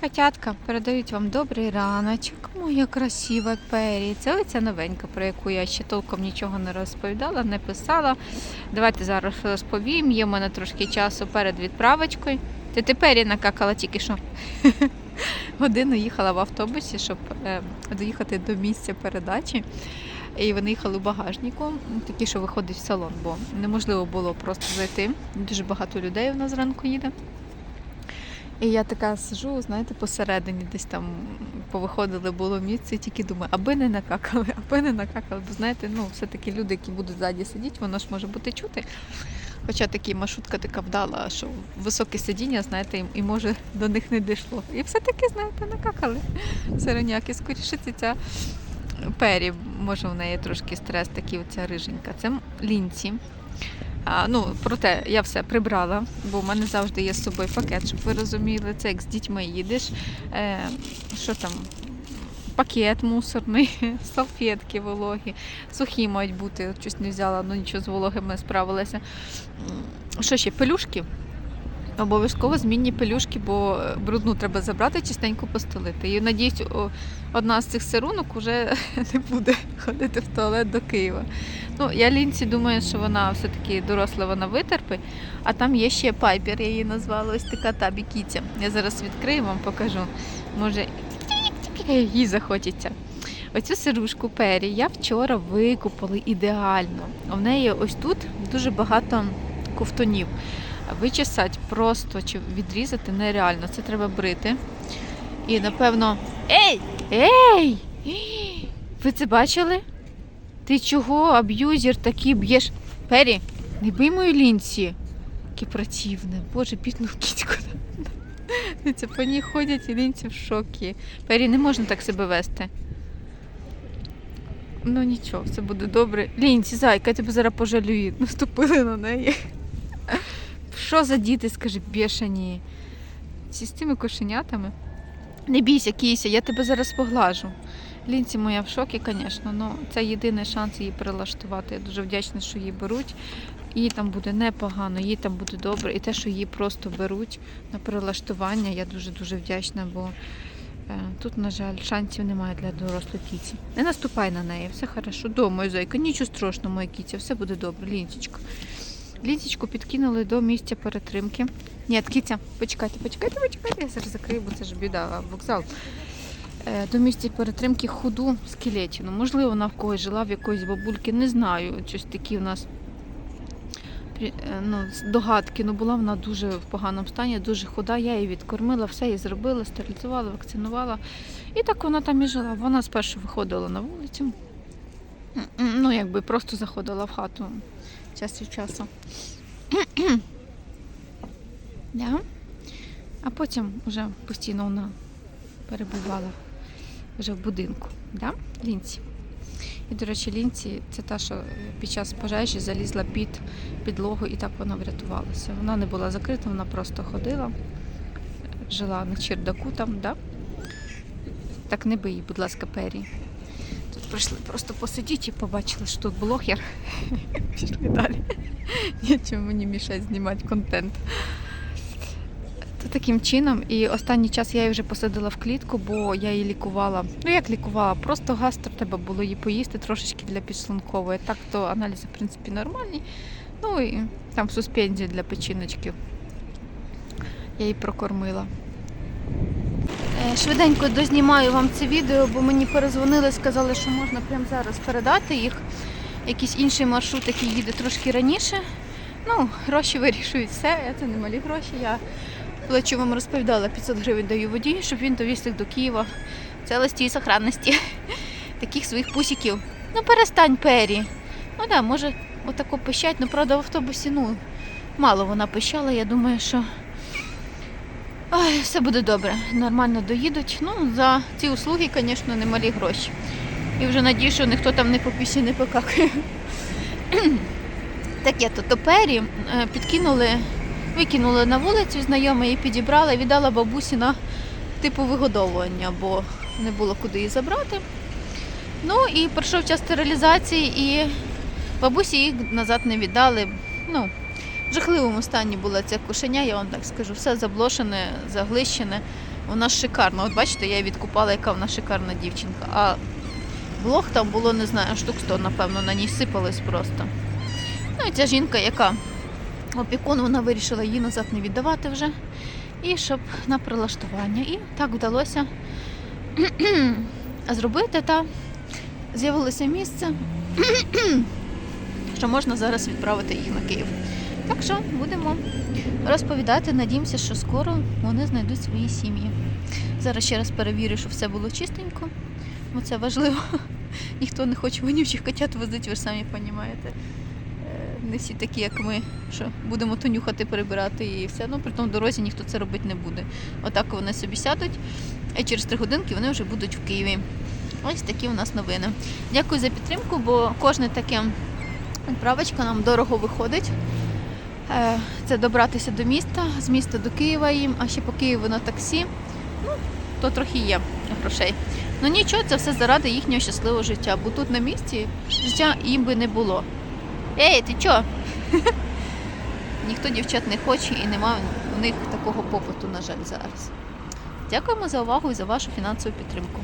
Котятка, передають вам добрий раночок. Моя красива пері. Це оця новенька, про яку я ще толком нічого не розповідала, не писала. Давайте зараз розповім. Є в мене трошки часу перед відправочкою. Ти тепер накакала тільки що. Годину їхала в автобусі, щоб е, доїхати до місця передачі. І вони їхали у багажнику, такі, що виходить в салон, бо неможливо було просто зайти. Дуже багато людей у нас зранку їде. І я така сижу, знаєте, посередині десь там повиходили було місце, і тільки думаю, аби не накакали, аби не накакали. Бо знаєте, ну все-таки люди, які будуть ззаді сидіти, воно ж може бути чути. Хоча такі маршрутка така вдала, що високе сидіння, знаєте, і- може до них не дійшло. І все-таки, знаєте, накакали сироняки. Скоріше ця пері, може в неї трошки стрес такий, оця риженька. Це лінці. А, ну, проте я все прибрала, бо в мене завжди є з собою пакет, щоб ви розуміли. Це як з дітьми їдеш. Е, що там? Пакет мусорний, салфетки вологі, сухі мають бути. Щось не взяла, ну нічого з вологими справилася. Що ще? Пелюшки? Обов'язково змінні пелюшки, бо е, брудну треба забрати, чистенько постелити. І надіюсь, одна з цих сирунок вже не буде ходити в туалет до Києва. Ну, я лінці думаю, що вона все-таки доросла, вона витерпить. А там є ще пайпер, я її назвала ось така табі кітя. Я зараз відкрию вам покажу. Може, їй захочеться. Оцю сирушку пері я вчора викупила ідеально. У неї ось тут дуже багато ковтунів. Вичесати просто чи відрізати нереально. Це треба брити. І напевно. Ей! Ей! Ви це бачили? Ти чого, аб'юзер, такий б'єш? Пері, не бий мою лінці. Яке противне. Боже, бідну кітьку. Це по ній ходять і лінці в шокі. Пері, не можна так себе вести. Ну нічого, все буде добре. Лінці, зайка, я тебе зараз пожалюю. Наступили на неї. Що за діти, скажи, бешені? Ці з цими кошенятами. Не бійся, кійся, я тебе зараз поглажу. Лінці моя в шокі, звісно, але це єдиний шанс її перелаштувати. Я дуже вдячна, що її беруть. Їй там буде непогано, їй там буде добре. І те, що її просто беруть на перелаштування, я дуже-дуже вдячна, бо е, тут, на жаль, шансів немає для дорослої кіці. Не наступай на неї, все хорошо. До, моя зайка, нічого страшного, моя кіця, все буде добре, лінцечко. Лінцечку підкинули до місця перетримки. Ні, кіця, почекайте, почекайте, почекайте, я зараз закрию, бо це ж біда, вокзал. Е, До місця перетримки худу скелетину. Можливо, вона в когось жила, в якоїсь бабульки, не знаю. Щось такі у нас е, ну, догадки. Ну, була вона дуже в поганому стані, дуже худа. Я її відкормила, все їй зробила, стерилізувала, вакцинувала. І так вона там і жила. Вона спершу виходила на вулицю. Ну, якби просто заходила в хату час від часу. А потім вже постійно вона перебувала вже в будинку. Да? Лінці. І, до речі, лінці це та, що під час пожежі залізла під підлогу і так вона врятувалася. Вона не була закрита, вона просто ходила, жила на чердаку там, да? Так не бий, будь ласка, пері. Тут прийшли просто посидіти і побачили, що тут блогер. Пішли далі. Нічого мені мішає знімати контент. То таким чином, і останній час я її вже посадила в клітку, бо я її лікувала. Ну як лікувала? Просто гастро треба було її поїсти трошечки для підшлункової. Так то аналізи, в принципі, нормальні. Ну і там суспензію для печіночки. Я її прокормила. Е, Швиденько дознімаю вам це відео, бо мені перезвонили, сказали, що можна прямо зараз передати їх. Якийсь інший маршрут, який їде трошки раніше. Ну, гроші вирішують все, це не малі гроші. Я плачу вам розповідала, 500 гривень даю водію, щоб він довіз їх до Києва. В целості і сохранності. Таких своїх пусиків. Ну перестань, Пері. Ну да, може отако пищать, ну правда в автобусі, ну, мало вона пищала, я думаю, що Ой, все буде добре. Нормально доїдуть. Ну, за ці услуги, звісно, немалі гроші. І вже надію, що ніхто там не по пісі не покакає. Таке то топері підкинули, викинули на вулицю, знайома її підібрала і віддала бабусі на типу вигодовування, бо не було куди її забрати. Ну і пройшов час стерилізації, і бабусі їх назад не віддали. Ну, в жахливому стані було це кошеня, я вам так скажу. Все заблошене, заглищене. Вона шикарна. От бачите, я її відкупала, яка вона шикарна дівчинка. А блог там було, не знаю, штук 100, напевно, на ній сипалось просто. Ну і ця жінка, яка опікун, вона вирішила її назад не віддавати вже. І щоб на прилаштування. І так вдалося зробити та з'явилося місце, що можна зараз відправити їх на Київ. Так що будемо розповідати. Надіємося, що скоро вони знайдуть свої сім'ї. Зараз ще раз перевірю, щоб все було чистенько. Бо це важливо. Ніхто не хоче вонючих котят возити, ви ж самі розумієте. Не всі такі, як ми, що будемо то нюхати, перебирати і все. Ну, при тому дорозі ніхто це робити не буде. Отак вони собі сядуть, і через три годинки вони вже будуть в Києві. Ось такі у нас новини. Дякую за підтримку, бо кожне таке відправочка нам дорого виходить. Е, Це добратися до міста, з міста до Києва їм, а ще по Києву на таксі. Ну, то трохи є грошей. Ну нічого, це все заради їхнього щасливого життя, бо тут на місці життя їм би не було. Ей, ти чо? Ніхто дівчат не хоче і немає у них такого попиту, на жаль, зараз. Дякуємо за увагу і за вашу фінансову підтримку.